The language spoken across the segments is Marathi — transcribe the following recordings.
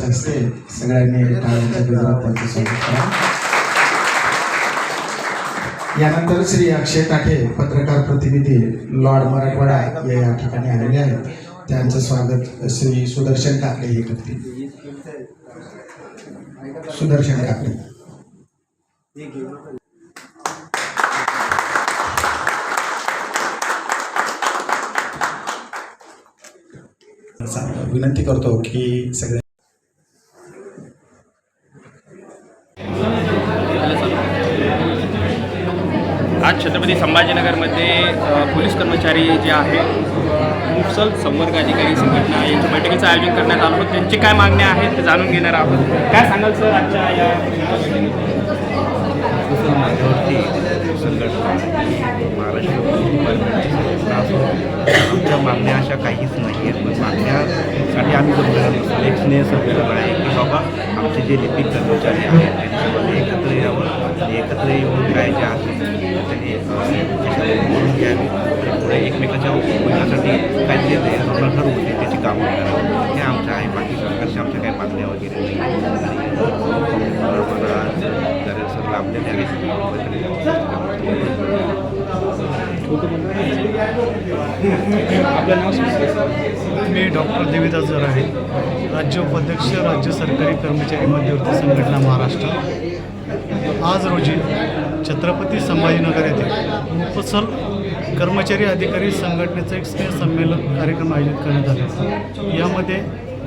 हस्ते सगळ्यांनी यानंतर श्री अक्षय टाके पत्रकार प्रतिनिधी लॉर्ड मराठवाडा या या ठिकाणी आलेले आहेत. त्यांचं स्वागत श्री सुदर्शन टाकले हे करतील. सुदर्शन टाकले विनंती करतो की सगळ्या आज छत्रपती संभाजीनगरमध्ये पोलीस कर्मचारी जे आहेत मुफसल संवर्ग अधिकारी संघटना यांच्या बैठकीचं आयोजन करण्यात आलं होतं. त्यांची काय मागण्या आहेत ते जाणून घेणार आहोत. काय सांगाल सर आजच्या या संघटना महाराष्ट्र आमच्या मागण्या अशा काहीच नाही आहेत पण मागण्यासाठी आम्ही जमलेलो नसतो एक स्नेह संघटना आहे की बाबा आमचे जे लिपिक कर्मचारी आहेत त्यांच्यामध्ये एकत्र यावं आणि एकत्र येऊन काय जे आहे बोलून घ्यावी पुढे एकमेकाच्या उपयोगासाठी काहीतरी जे ते त्याची कामं करावं हे आमचं आहे बाकी सरकारच्या आमच्या काही मागण्या वगैरे नाही. मी डॉक्टर देविदास जर आहे राज्य उपाध्यक्ष राज्य सरकारी कर्मचारी मध्यवर्ती संघटना महाराष्ट्र. आज रोजी छत्रपती संभाजीनगर येथे मुफसल कर्मचारी अधिकारी संघटनेचं एक स्नेह संमेलन कार्यक्रम आयोजित करण्यात आले. यामध्ये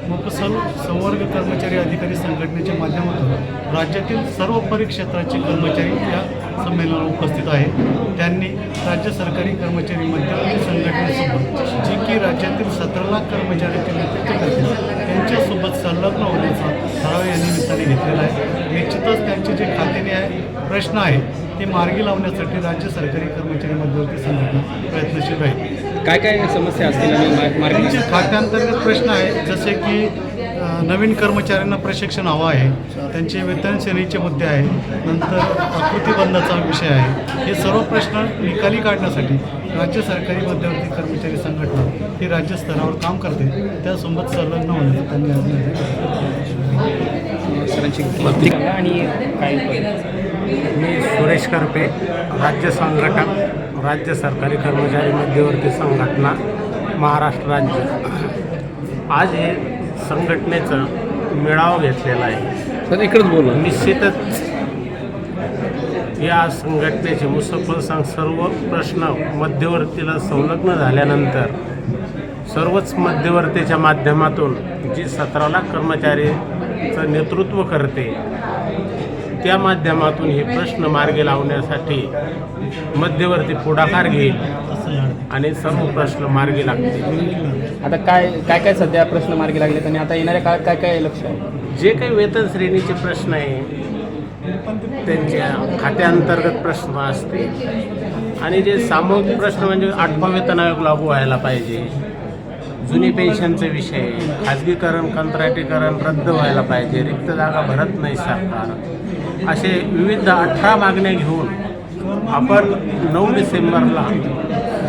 मुफसल संवर्ग कर्मचारी अधिकारी संघटनेच्या माध्यमातून राज्यातील सर्व परिक्षेत्राचे कर्मचारी या संमेलनाला उपस्थित आहेत त्यांनी राज्य सरकारी कर्मचारी मध्यवर्ती संघटनेसोबत जी की राज्यातील सतरा लाख कर्मचाऱ्यांचे नेतृत्व करतील त्यांच्यासोबत संलग्न होण्याचा ठराव या निमित्ताने घेतलेला आहे. निश्चितच त्यांचे जे खात्याने आहे प्रश्न आहेत ते मार्गी लावण्यासाठी राज्य सरकारी कर्मचारी मध्यवर्ती संघटना प्रयत्नशील राहील. काय काय समस्या असतील आणि त्यांचे खात्यांतर्गत प्रश्न आहेत जसे की नवीन कर्मचाऱ्यांना प्रशिक्षण हवं आहे. त्यांचे वेतन श्रेणीचे मुद्दे आहेत. नंतर आकृतीबंधाचा विषय आहे. हे सर्व प्रश्न निकाली काढण्यासाठी राज्य सरकारी मध्यवर्ती कर्मचारी संघटना ही राज्य स्तरावर काम करते. त्यासोबत संलग्न होण्याचा त्यांनी आज आणि काय मी सुरेश करपे राज्य संघटक राज्य सरकारी कर्मचारी मध्यवर्ती संघटना महाराष्ट्र राज्य. आज हे संघटनेचं मेळावा घेतलेला आहे. सर इकडेच बोला. निश्चितच या संघटनेचे मुसफल सांग सर्व प्रश्न मध्यवर्तीला संलग्न झाल्यानंतर सर्वच मध्यवर्तीच्या माध्यमातून जी सतरा लाख कर्मचारीचं नेतृत्व करते त्या माध्यमातून हे प्रश्न मार्गी लावण्यासाठी मध्यवर्ती पुढाकार घेईल. आणि सर्व प्रश्न मार्गी लागतील. आता काय काय काय सध्या प्रश्न मार्गी लागलेत आणि आता येणाऱ्या काळात काय काय लक्ष आहे? जे काही वेतन श्रेणीचे प्रश्न आहे त्यांच्या खात्याअंतर्गत प्रश्न असतील. आणि जे सामूहिक प्रश्न म्हणजे आठवा वेतन आयोग लागू व्हायला पाहिजे. जुनी पेन्शनचे विषय खाजगीकरण कंत्राटीकरण रद्द व्हायला पाहिजे. रिक्त जागा भरत नाही सरकार. असे विविध अठरा मागण्या घेऊन आपण नऊ डिसेंबरला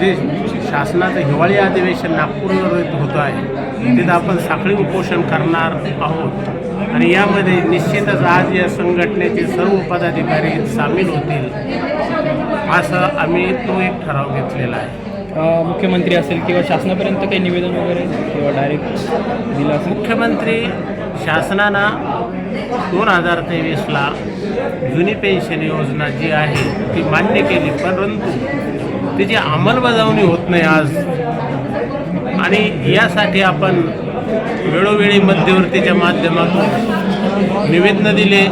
जे शासनाचं हिवाळी अधिवेशन नागपूरवर होतं आहे तिथं आपण साखळी उपोषण करणार आहोत. आणि यामध्ये निश्चितच आज या संघटनेचे सर्व पदाधिकारी सामील होतील असं आम्ही तो एक ठराव घेतलेला आहे. मुख्यमंत्री असेल किंवा शासनापर्यंत काही निवेदन वगैरे किंवा डायरेक्ट दिलं असेल? मुख्यमंत्री शासनानं दोन हजार तेवीसला जुनी पेन्शन योजना जी आहे ती मान्य केली परंतु त्याची अंमलबजावणी होत नाही आज आणि यासाठी आपण वेळोवेळी मध्यवर्तीच्या माध्यमातून निवेदनं दिले.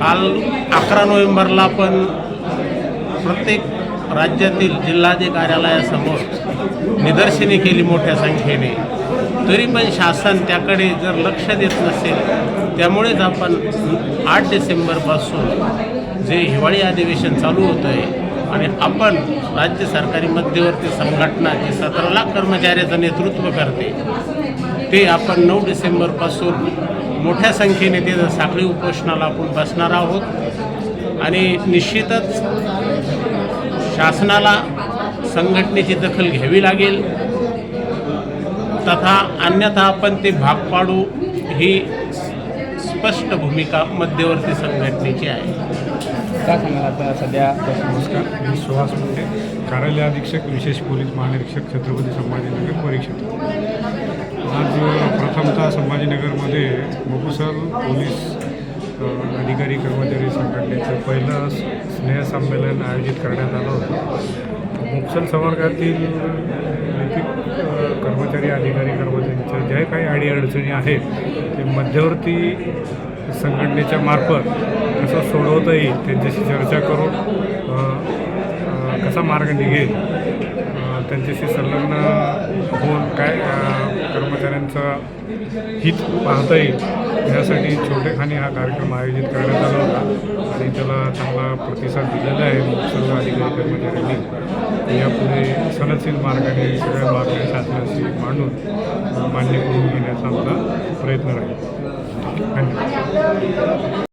काल अकरा नोव्हेंबरला आपण प्रत्येक राज्यातील जिल्हाधिकार्यालयासमोर निदर्शने केली मोठ्या संख्येने. तरी पण शासन त्याकडे जर लक्ष देत नसेल त्यामुळेच आपण आठ डिसेंबरपासून जे हिवाळी अधिवेशन चालू होतं आहे आणि आपण राज्य सरकारी मध्यवर्ती संघटना जी सतरा लाख कर्मचाऱ्याचं नेतृत्व करते. ते आपण नऊ डिसेंबरपासून मोठ्या संख्येने ते साखळी उपोषणाला आपण बसणार आहोत. आणि निश्चितच शासनाला संघटनेची दखल घ्यावी लागेल. तथा अन्यथा आपण ते भाग पाडू ही स्पष्ट भूमिका मध्यवर्ती संघटनेची आहे. काय सांगाल आता सध्या? नमस्कार मी सुहास मुंडे कार्यालय अधीक्षक विशेष पोलीस महानिरीक्षक छत्रपती संभाजीनगर परिक्षेत्र आज प्रथमतः संभाजीनगरमध्ये मुकुसल पोलीस अधिकारी कर्मचारी संघटनेचं पहिलं स्नेहसंमेलन आयोजित करण्यात आलं होतं. मुक्सल संवर्गातील कर्मचारी अधिकारी कर्मचाऱ्यांच्या ज्या काही अडीअडचणी आहेत ते मध्यवर्ती संघटनेच्या मार्फत कसं सोडवता येईल त्यांच्याशी चर्चा करून कसा मार्ग निघेल त्यांच्याशी संलग्न होऊन काय कर्मचाऱ्यांचं हित पाहता येईल यासाठी छोटेखानी हा कार्यक्रम आयोजित करण्यात आला होता. आणि त्याला चांगला प्रतिसाद दिलेला आहे सर्व अधिकारी कर्मचाऱ्यांनी. यापुढे सनदशील मार्गाने सगळ्या मागण्या शासनाशी मांडून मान्य करून घेण्याचा आमचा प्रयत्न राहील. धन्यवाद.